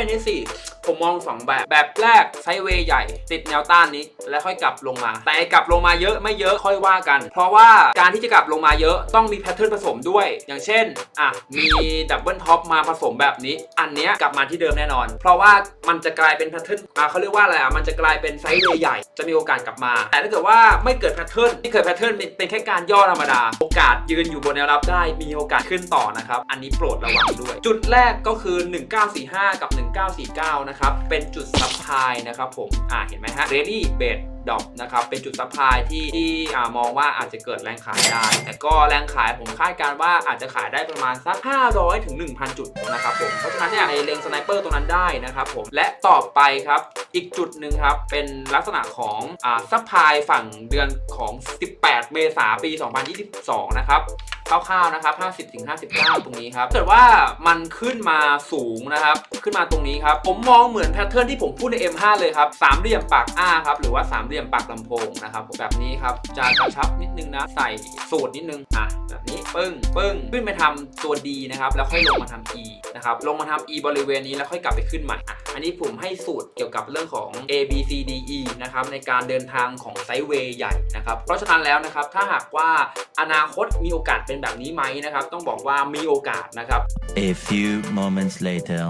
เป็น S4 ผมมองสองแบบ แบบแรกไซด์เวย์ใหญ่ ติดแนวต้านนี้ แล้วค่อยกลับลงมา แต่กลับลงมาเยอะไม่เยอะค่อยว่ากัน เพราะว่าการที่จะกลับลงมาเยอะต้องมีแพทเทิร์นผสมด้วย อย่างเช่นอะมีดับเบิลท็อปมาผสมแบบนี้ อันเนี้ยกลับมาที่เดิมแน่นอน เพราะว่ามันจะกลายเป็นแพทเทิร์นอะเขาเรียกว่าอะไรอะมันจะกลายเป็นไซด์เวย์ใหญ่จะมีโอกาสกลับมา แต่ถ้าเกิดว่าไม่เกิดแพทเทิร์นที่เกิดแพทเทิร์นเป็นเป็นแค่การย่อธรรมดา โอกาสยืนอยู่บนแนวรับได้มีโอกาสขึ้นต่อนะครับอันนี้โปรดระวังด้วย จุดแรกก็คือ 1945 กับ 1949นะครับเป็นจุดซับพายนะครับผม อ่าเห็นไหมฮะ Ready Bed ดอกนะครับ เป็นจุดซัพพลายที่ที่อ่ามองว่าอาจจะเกิดแรงขายได้ แต่ก็แรงขายผมคาดการว่าอาจจะขายได้ประมาณสัก 500ถึง1,000 จุดนะครับผม เพราะฉะนั้นเนี่ยในเลงสไนเปอร์ตรงนั้นได้นะครับผม และต่อไปครับ อีกจุดหนึ่งครับ เป็นลักษณะของอ่าซัพพลายฝั่งเดือนของ 18 เมษายนปี 2022 นะครับ ร่าวๆนะครับ 50ถึง59 ตรงนี้ครับถ้าเกิดว่ามันขึ้นมาสูงนะครับ ขึ้นมาตรงนี้ครับ ผมมองเหมือนแพทเทิร์นที่ผมพูดใน M5 เลยครับ สามเหลี่ยมปากอ้าครับ หรือว่าสามเหลี่ยมปากลำโพงนะครับแบบนี้ครับ จะกระชับนิดนึงนะ ใส่สูตรนิดนึง อะ แบบนี้ ปึ้ง ปึ้ง ขึ้นไปทำตัว D นะครับ แล้วค่อยลงมาทำ E นะครับ ลงมาทำ E บริเวณนี้แล้วค่อยกลับไปขึ้นใหม่อะ อันนี้ผมให้สูตรเกี่ยวกับเรื่องของ A B C D E นะครับในการเดินทางของไซด์เวย์ใหญ่นะครับเพราะฉะนั้นแล้วนะครับถ้าหากว่าอนาคตมีโอกาสเป็นแบบนี้ไหมนะครับต้องบอกว่ามีโอกาสนะครับ A few moments later.